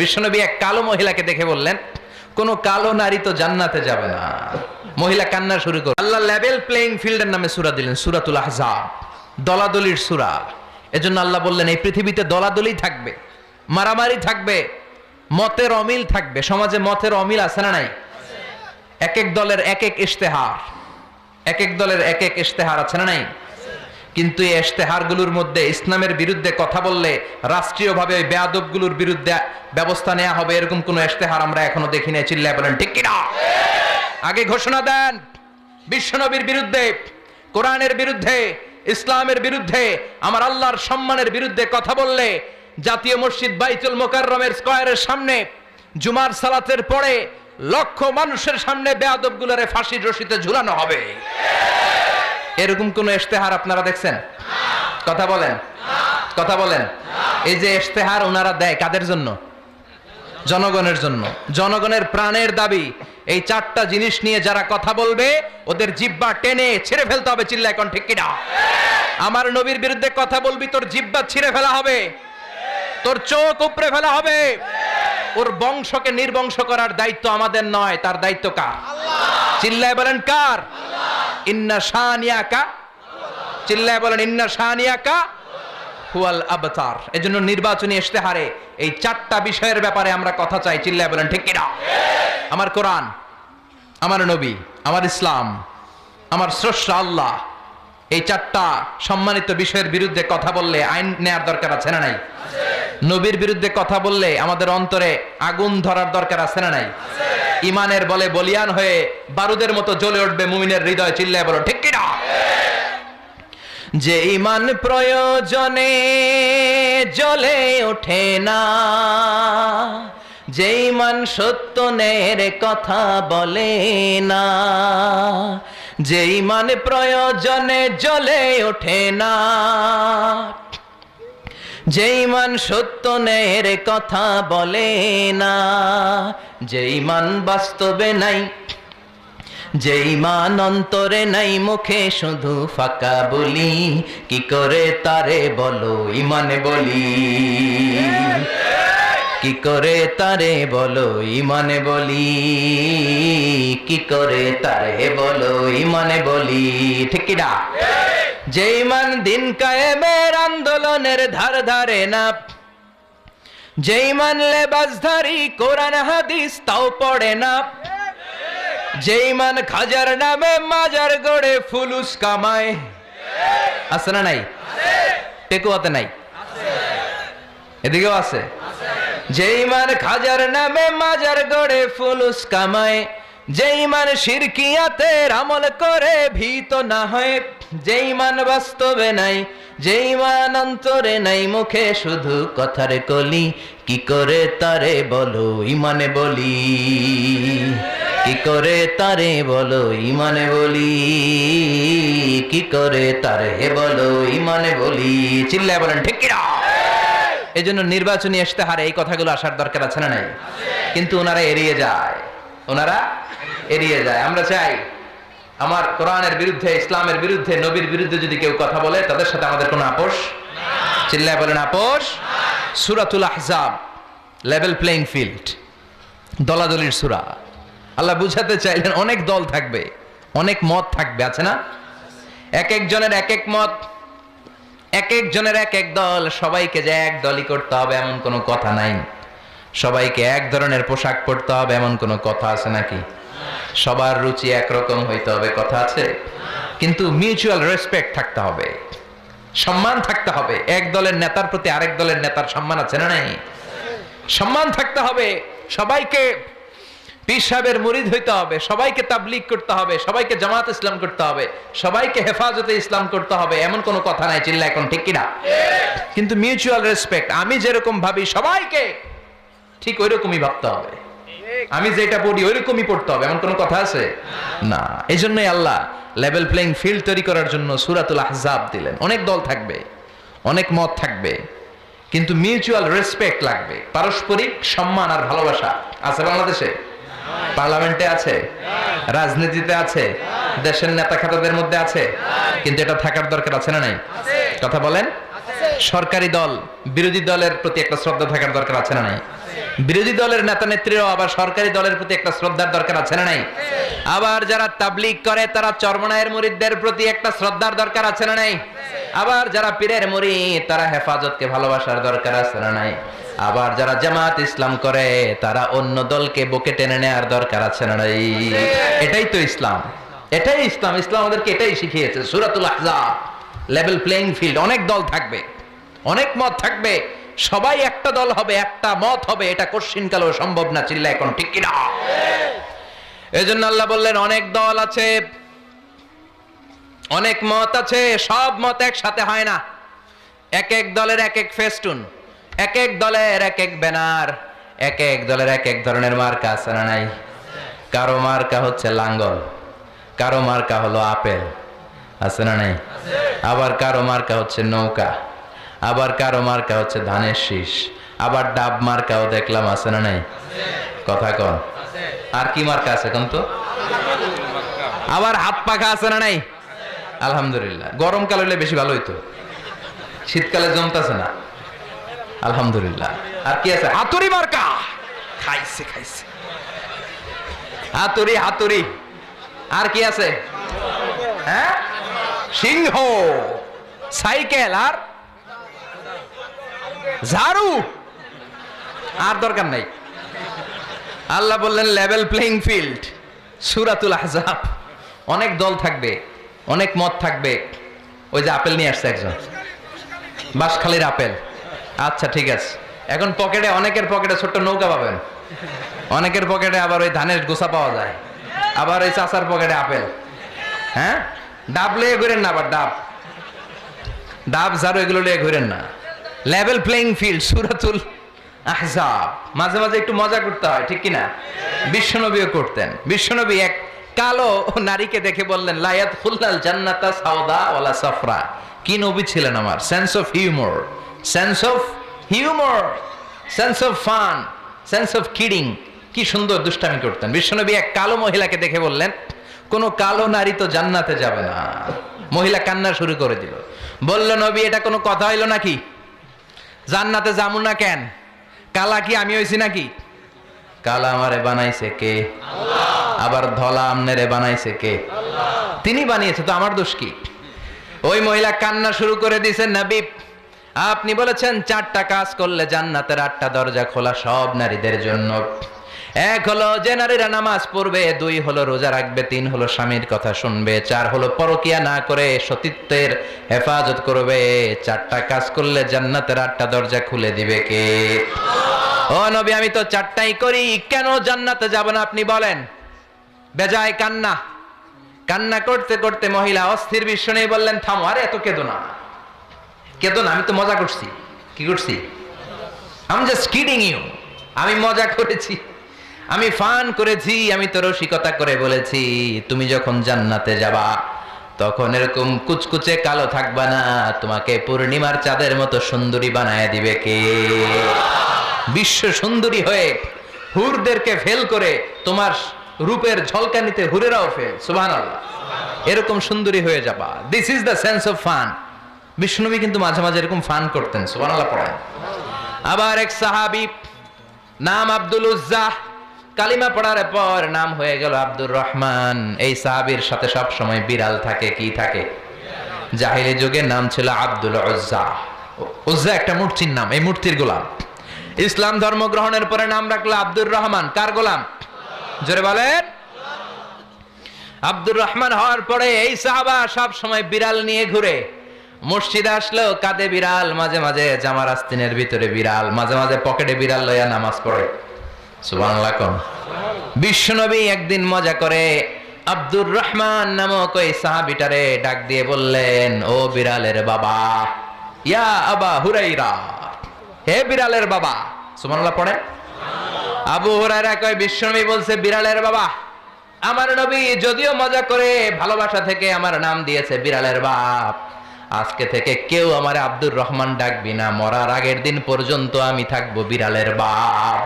বিশ্বনবী এক কালো মহিলাকে দেখে বললেন, কোন কালো নারী তো জান্নাতে যাবে না। মহিলা কান্না শুরু করে আল্লাহ লেভেল প্লেইং ফিল্ডের নামে সূরা দিলেন, সূরাতুল আহজাব, দলাদলির সুরা। এজন্য আল্লাহ বললেন, এই পৃথিবীতে দলাদলি থাকবে, মারামারি থাকবে, মতের অমিল থাকবে। সমাজে মতের অমিল আছে না নাই? এক এক দলের এক এক ইশতেহার এক এক দলের এক এক ইশতেহার আছে না নাই? কিন্তু এই ইশতেহারগুলোর মধ্যে ইসলামের বিরুদ্ধে কথা বললে রাষ্ট্রীয়ভাবে ওই বেয়াদবগুলোর বিরুদ্ধে ব্যবস্থা নেওয়া হবে, এরকম কোনো ইশতেহার আমরা এখনও দেখি নাই। চিল্লায় বলেন, ঠিক কিনা? আগে ঘোষণা দেন, বিশ্বনবীর বিরুদ্ধে, কোরআনের বিরুদ্ধে, ইসলামের বিরুদ্ধে, আমার আল্লাহর সম্মানের বিরুদ্ধে কথা বললে জাতীয় মসজিদ বাইতুল মোকাররমের স্কয়ারের সামনে, জুমার সালাতের পরে লক্ষ মানুষের সামনে বেয়াদবগুলোরে ফাঁসির রশিতে ঝুলানো হবে। এরকম কোন ইশতেহার আপনারা দেখছেন? কথা বলেন। কথা বলেন। এই যে ইশতেহার ওনারা দেয় কাদের জন্য? জনগণের জন্য। জনগণের প্রাণের দাবি, এই চারটা জিনিস নিয়ে যারা কথা বলবে, ওদের জিব্বা টেনে ছিঁড়ে ফেলতে হবে চিল্লা এখন ঠিক কিনা? আমার নবীর বিরুদ্ধে কথা বলবি, তোর জিব্বা ছিঁড়ে ফেলা হবে। তোর চোখ উপড়ে ফেলা হবে। ওর বংশকে নির্বংশ করার দায়িত্ব আমাদের নয়, তার দায়িত্ব কার? চিল্লায় বলেন কার? ইন্না শানিয়াকা চিল্লায় বলেন ইন্না শানিয়াকা হুয়াল আবতার। এজন্য নির্বাচনী ইশতেহারে এই চারটা বিষয়ের ব্যাপারে আমরা কথা চাই চিল্লায় বলেন ঠিক কিনা? আমার কোরআন আমার নবী আমার ইসলাম আমার স্রষ্টা আল্লাহ এই চারটা সম্মানিত বিষয়ের বিরুদ্ধে কথা বললে আইন নেয়ার দরকার আছে না নাই? নবীর বিরুদ্ধে কথা বললে আমাদের অন্তরে আগুন ধরার দরকার আছে না নাই? ইমানের বলে বলিয়ান হয়ে বারুদের মতো জ্বলে উঠবে মুমিনের হৃদয়, চিল্লায় বলো, ঠিক কিনা? যে ইমান প্রয়োজনে জ্বলে ওঠে না, যে ইমান সত্যনের কথা বলে না, যে ইমান প্রয়োজনে জ্বলে ওঠে না, যে ইমান সত্যনের কথা বলে না যে ইমান বাস্তবে নাই যে ইমান অন্তরে নাই মুখে শুধু ফাঁকা বলি কি করে তারে বলো ইমানে বলি? কি করে তারে বলো ইমানে বলি? কি করে তারে বলো ইমানে বলি? ঠিক না? যে ইমান দিন কায়েমের আন্দোলনের ধার ধারে না যে ইমান লেবাসধারী কোরআন হাদিস, তাও পড়ে না। যেই মান খাজার নামে মাজার গড়ে ফুলুস কামায়। আছে না নাই? টেকুয়াতে নাই? এদিকেও আছে। যেই মান খাজার নামে মাজার গড়ে ফুলুস কামায়। যেই মান শিরকিয়াতের আমল করে ভীত না হয়। যেই মান বাস্তবে নাই, যেই মান অন্তরে নাই, মুখে শুধু কথার কলি। কি করে তারে বলো, ইমানে বলি? কি করে তারে বলো, ইমানে বলি? কি করে তারে বলো, ইমানে বলি? চিল্লায় বলেন, ঠিক কিনা? এই জন্য নির্বাচনী ইশতেহারে এই কথাগুলো আসার দরকার আছে না নাই? কিন্তু ওনারা এড়িয়ে যায়। ওনারা এড়িয়ে যায়। আমরা চাই আমার কোরআনের বিরুদ্ধে, ইসলামের বিরুদ্ধে, নবীর বিরুদ্ধে যদি কেউ কথা বলে, তাদের সাথে আমাদের কোনো আপোষ? চিল্লায় বলেন আপোষ? সুরাতুল আহজাব লেভেল প্লেইং ফিল্ড দলাদলির সুরা। আল্লাহ বুঝাতে চাইলেন অনেক দল থাকবে, অনেক মত থাকবে, আছে না? এক একজনের এক এক মত, এক একজনের এক এক দল, সবাইকে যে এক দলই করতে হবে এমন কোনো কথা নাই। সবাইকে এক ধরনের পোশাক পরতে হবে এমন কোনো কথা আছে নাকি? সবার রুচি একরকম হইতে হবে, কথা আছে? কিন্তু মিউচুয়াল রেসপেক্ট থাকতে হবে, সম্মান থাকতে হবে। এক দলের নেতার প্রতি আরেক দলের নেতার সম্মান আছে না নাই? সম্মান থাকতে হবে, সবাইকে পীর সাহেবের মুরিদ হইতে হবে, সবাইকে তাবলিগ করতে হবে, সবাইকে জামাত ইসলাম করতে হবে, সবাইকে হেফাজতে ইসলাম করতে হবে, এমন কোনো কথা নাই, চিল্লা এখন, ঠিক কিনা? কিন্তু মিউচুয়াল রেসপেক্ট আমি যেরকম ভাবি, সবাইকে ঠিক ওই রকমই ভাবতে হবে। আমি যেটা পড়ি ওই রকমই পড়তে হবে এমন কোনো কথা আছে? না এই জন্যই আল্লাহ লেভেল প্লেইং ফিল্ড তৈরি করার জন্য সুরাতুল আহজাব দিলেন। অনেক দল থাকবে অনেক মত থাকবে কিন্তু মিউচুয়াল রেসপেক্ট লাগবে। পারস্পরিক সম্মান আর ভালোবাসা আছে বাংলাদেশে? পার্লামেন্টে আছে? রাজনীতিতে আছে? দেশের নেতা খাতাদের মধ্যে আছে? কিন্তু এটা থাকার দরকার আছে না নাই? কথা বলেন। সরকারি দল, বিরোধী দলের প্রতি একটা শ্রদ্ধা থাকার দরকার আছে না নাই? বিরোধী দলের নেতা নেত্রীরাও আবার সরকারি দলের প্রতি একটা শ্রদ্ধার দরকার আছে না নাই? আবার যারা তাবলিগ করে, তারা চরমনায়ের মুরিদদের প্রতি একটা শ্রদ্ধার দরকার আছে না নাই? আবার যারা পীরের মুরিদ, তারা হেফাজতকে ভালোবাসার দরকার আছে না নাই? আবার যারা জামাত ইসলাম করে, তারা অন্য দলকে বুকে টেনে নেওয়ার দরকার আছে না নাই? এটাই তো ইসলাম। এটাই ইসলাম। ইসলাম আমাদেরকে এটাই শিখিয়েছে। সুরাতুল আহজাব লেভেল প্লেইং ফিল্ড অনেক দল থাকবে। অনেক মত থাকবে। সবাই একটা দল হবে, একটা মত হবে, এটা কোশ্চিন কালেও সম্ভব না, চিল্লা এখন, ঠিক কিনা? এই জন্য আল্লাহ বললেন, অনেক দল আছে, অনেক মত আছে, সব মত একসাথে হয় না। এক এক দলের এক এক ফেস্টুন, এক এক দলের এক এক ব্যানার, এক এক দলের এক এক ধরনের মার্কা আছে না নাই? কারও মার্কা হচ্ছে লাঙ্গল, কারও মার্কা হলো আপেল, আছে না নাই? আবার কারও মার্কা হচ্ছে নৌকা। আবার কারও মার্কা হচ্ছে ধানের শীষ। আবার ডাব মার্কাও দেখলাম, আছে না নাই? কথা কন। আর কি মার্কা আছে কোন তো? আবার হাত পাখা আছে না নাই? আলহামদুলিল্লাহ। গরমকাল হলে বেশি ভালো হইতো। শীতকালে জমতাছে না। আলহামদুলিল্লাহ। আর কি আছে? হাতুড়ি মার্কা! খাইছে খাইছে। হাতুড়ি হাতুড়ি। আর কি আছে? হ্যাঁ? সিংহ। সাইকেল। আর ঝাড়ু? আর দরকার নাই। আল্লাহ বললেন লেভেল প্লেইং ফিল্ড সুরাতুল আহজাব। অনেক দল থাকবে, অনেক মত থাকবে। ওই যে আপেল নিয়ে আসছে একজন। বাঁশখালীর আপেল। আচ্ছা ঠিক আছে। এখন পকেটে, অনেকের পকেটে ছোট্ট নৌকা পাবেন। অনেকের পকেটে আবার ওই ধানের গোসা পাওয়া যায়। আবার ওই চাচার পকেটে আপেল। হ্যাঁ? ডাব লিয়ে ঘুরেন না আবার, ডাব। ডাব, ঝাড়ু, এগুলো লিয়ে ঘুরেন না। লেভেল প্লেইং ফিল্ড সুরাতুল আহজাব মাঝে মাঝে একটু মজা করতে হয়, ঠিক কিনা? বিশ্বনবীও করতেন। বিশ্বনবী এক কালো নারীকে দেখে বললেন লায়াত ফুল্লাল জান্নাতা সাউদা ওয়ালা সাফরা। কি নবী ছিলেন আমার? Sense of humour sense of humour sense of fun sense of kidding কি সুন্দর দুষ্টামি করতেন। বিশ্বনবী এক কালো মহিলাকে দেখে বললেন, কোন কালো নারী তো জান্নাতে যাবে না। মহিলা কান্না শুরু করে দিল। বলল, নবী, এটা কোনো কথা হইল নাকি? জান্নাতে যাব না কেন? কালা কি আমি হয়েছি নাকি? কালা আমারে বানাইছে কে? আবার ধলা আমনেরে বানাইছে কে? তিনি বানিয়েছে তো আমার দোষ কি? ওই মহিলা কান্না শুরু করে দিয়েছে নাবিব আপনি বলেছেন চারটা কাজ করলে জান্নাতের আটটা দরজা খোলা সব নারীদের জন্য। এক হলো যে নারীরা নামাজ পড়বে, দুই হলো রোজা রাখবে, তিন হলো স্বামীর কথা শুনবে, চার হলো পরকিয়া না করে সতীত্বের হেফাজত করবে। চারটা কাজ করলে জান্নাতের আটটা দরজা খুলে দিবে কে? ও নবী, আমি তো চারটাই করি, কেন জান্নাতে যাব না আপনি বলেন? বেজায় কান্না। কান্না করতে করতে মহিলা অস্থির বিশ্ব নেই বললেন, থামো, আরে এত কেঁদো না। কেঁদো না, আমি তো মজা করছি। কি করছি? আমি জাস্ট কিডিং ইউ আমি মজা করেছি। আমি ফান করেছি, আমি তো রসিকতা করে বলেছি, তুমি যখন জান্নাতে যাবা, তখন এরকম কুচকুচে কালো থাকবা না, তোমাকে পূর্ণিমার চাঁদের মতো সুন্দরী বানায় দিবে কে? বিশ্ব সুন্দরী হয়ে হুরদেরকে ফেল করে তোমার রূপের ঝলকানিতে হুরেরাও ফেল সুবাহ এরকম সুন্দরী হয়ে যাবা। This is the sense of fun বিষ্ণুবী কিন্তু মাঝে মাঝে এরকম ফান করতেন সুবাহ পড়েন। আবার এক সাহাবি, নাম আব্দুল উজ্জাহ কালিমা পড়ার পর নাম হয়ে গেল আব্দুর রহমান। এই সাহাবির সাথে সব সময় বিড়াল থাকে, কি থাকে? জাহিলি যুগের নাম ছিল আব্দুল উজ্জা। উজ্জা একটা মূর্তির নাম, এই মূর্তির গোলাম। ইসলাম ধর্ম গ্রহণের পরে নাম রাখল আব্দুর রহমান। কার গোলাম? জোরে বলেন। আব্দুর রহমান হওয়ার পরে এই সাহাবা সব সময় বিড়াল নিয়ে ঘুরে। মসজিদে আসলো কাঁধে বিড়াল, মাঝে মাঝে জামার আস্তিনের ভিতরে বিড়াল, মাঝে মাঝে পকেটে বিড়াল লইয়া নামাজ পড়ে। কোন। বিশ্বনবী একদিন মজা করে আব্দুর রহমান নামক ওই সাহাবিটারে ডাক দিয়ে বললেন, ও বিড়ালের বাবা, ইয়া আবা হুরাইরা, হে বিড়ালের বাবা। সুবহানাল্লাহ পড়ে আবু হুরায়রা কয়, বিশ্বনবী বলছে, বিড়ালের বাবা, আমার নবী যদিও মজা করে ভালোবাসা থেকে আমার নাম দিয়েছে বিড়ালের বাপ, আজকে থেকে কেউ আমার আব্দুর রহমান ডাকবি না, মরার আগের দিন পর্যন্ত আমি থাকব বিড়ালের বাপ।